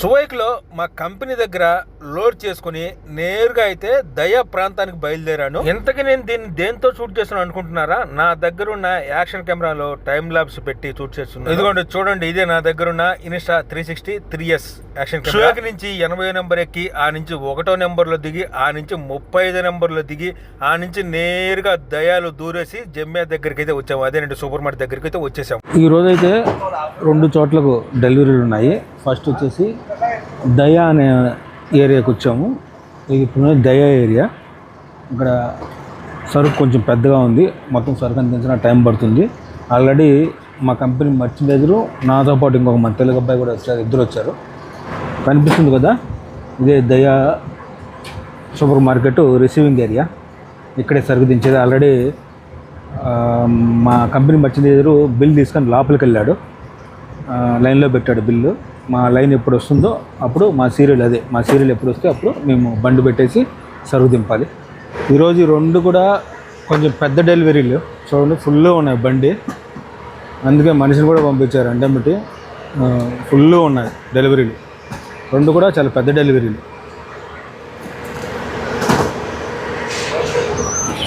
సువైక్లో మా కంపెనీ దగ్గర లోడ్ చేసుకుని నేరుగా అయితే దయా ప్రాంతానికి బయలుదేరాను. ఎంతకి నేను దీన్ని దేంతో షూట్ చేస్తున్నాను అనుకుంటున్నారా? నా దగ్గర ఉన్న యాక్షన్ కెమెరాలో టైం లాబ్స్ పెట్టి షూట్ చేస్తున్నాను. ఇదిగోండి చూడండి ఇదే నా దగ్గర ఉన్న Insta three sixty three S action camera. నుంచి ఎనభై నెంబర్ ఎక్కి ఆ నుంచి ఒకటో నెంబర్లో దిగి ఆ నుంచి ముప్పై ఐదు నెంబర్లో దిగి ఆ నుంచి నేరుగా దయాలు దూరేసి జమ్మే దగ్గరికి అయితే వచ్చాము అదేనండి సూపర్ మార్కెట్ దగ్గరికి అయితే వచ్చేసాము. ఈ రోజు అయితే రెండు చోట్లకు డెలివరీలు ఉన్నాయి. ఫస్ట్ వచ్చేసి దయా అనే ఏరియాకి వచ్చాము. ఇది ఇప్పుడు దయా ఏరియా. ఇక్కడ సరుకు కొంచెం పెద్దగా ఉంది. మొత్తం సరుకు అందించిన టైం పడుతుంది. ఆల్రెడీ మా కంపెనీ మర్చిండేజరు నాతో పాటు ఇంకొక మన తెలుగు అబ్బాయి కూడా వచ్చారు. ఇద్దరు వచ్చారు. కనిపిస్తుంది కదా? ఇదే దయా సూపర్ మార్కెట్ రిసీవింగ్ ఏరియా. ఇక్కడే సరుకు దించేది. ఆల్రెడీ మా కంపెనీ మర్చిండేజరు బిల్ తీసుకొని లోపలికి వెళ్ళాడు. లైన్లో పెట్టాడు బిల్లు. మా లైన్ ఎప్పుడు వస్తుందో అప్పుడు మా సీరియల్ అదే మా సీరియల్ ఎప్పుడు వస్తే అప్పుడు మేము బండి పెట్టేసి సరుకు దింపాలి. ఈరోజు రెండు కూడా కొంచెం పెద్ద డెలివరీలు చూడండి ఫుల్ ఉన్నాయి బండి. అందుకే మనిషిని కూడా పంపించారు అంటే బట్టి ఫుల్ ఉన్నాయి డెలివరీలు. రెండు కూడా చాలా పెద్ద డెలివరీలు.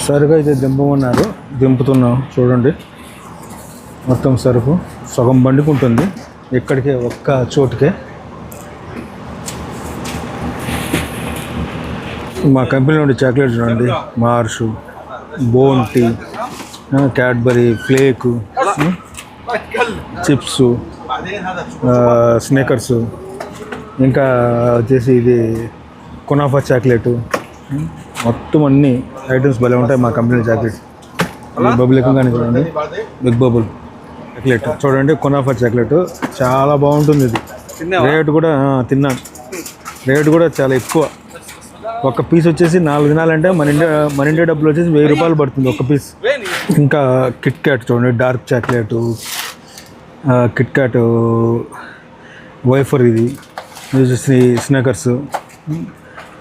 సరుకు అయితే దింపమన్నారు. దింపుతున్నాం చూడండి. మొత్తం సరుకు సగం బండికి ఉంటుంది. ఇక్కడికే ఒక్క చోటుకే. మా కంపెనీ నుండి చాక్లెట్ చూడండి Mars Bounty Cadbury flake chips Snickers ఇంకా వచ్చేసి ఇది కొనాఫా చాక్లెట్ మొత్తం అన్ని ఐటమ్స్ భలే ఉంటాయి మా కంపెనీ చాక్లెట్. బబుల్ ఎక్కువగానే చూడండి బిగ్ బబుల్. చాక్లెట్ చూడండి కునాఫా చాక్లెట్ చాలా బాగుంటుంది ఇది. రేట్ కూడా తిన్నాను. రేట్ కూడా చాలా ఎక్కువ. ఒక పీస్ వచ్చేసి నాలుగు దినాలంటే మన ఇండియా మన ఇండియా డబ్బులు వచ్చేసి వెయ్యి రూపాయలు పడుతుంది ఒక పీస్ ఇంకా కిట్ క్యాట్ చూడండి dark chocolate Kit Kat wafer ఇది. ఇది వచ్చేసి స్నాకర్స్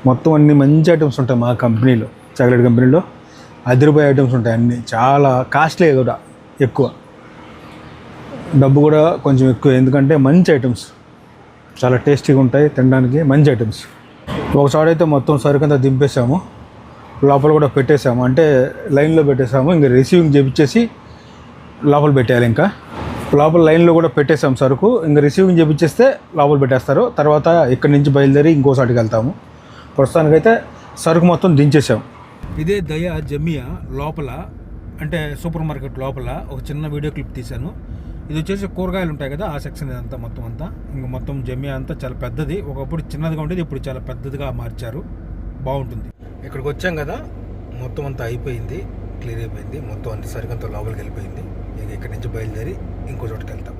మొత్తం అన్ని మంచి ఐటమ్స్ ఉంటాయి మా కంపెనీలో చాక్లెట్ కంపెనీలో. అదిరిపోయే ఐటమ్స్ ఉంటాయి అన్ని. చాలా కాస్ట్లీ కూడా ఎక్కువ. డబ్బు కూడా కొంచెం ఎక్కువ ఎందుకంటే మంచి ఐటమ్స్ చాలా టేస్టీగా ఉంటాయి తినడానికి మంచి ఐటమ్స్ ఒకసారి అయితే మొత్తం సరుకంతా దింపేసాము లోపల కూడా పెట్టేసాము అంటే లైన్లో పెట్టేసాము ఇంకా రిసీవింగ్ చేపించేసి లోపల పెట్టేయాలి ఇంకా. లోపల లైన్లో కూడా పెట్టేసాం సరుకు. ఇంకా రిసీవింగ్ చేపించేస్తే లోపల పెట్టేస్తారు. తర్వాత ఇక్కడి నుంచి బయలుదేరి ఇంకోసాటికి వెళ్తాము. ప్రస్తుతానికైతే సరుకు మొత్తం దించేసాం ఇదే దయా జమియా లోపల అంటే సూపర్ మార్కెట్ లోపల ఒక చిన్న వీడియో క్లిప్ తీశాను. ఇది వచ్చేసి కూరగాయలు ఉంటాయి కదా ఆ సెక్షన్ అంతా మొత్తం అంతా. ఇంకా మొత్తం జమ్మి అంతా చాలా పెద్దది. ఒకప్పుడు చిన్నదిగా ఉండేది ఇప్పుడు చాలా పెద్దదిగా మార్చారు. బాగుంటుంది. ఇక్కడికి వచ్చాం కదా మొత్తం అంతా అయిపోయింది క్లియర్ అయిపోయింది. మొత్తం అంత సరికంతా లోపలికి వెళ్ళిపోయింది. ఇక ఇక్కడి నుంచి బయలుదేరి ఇంకో చోటుకి వెళ్తాం.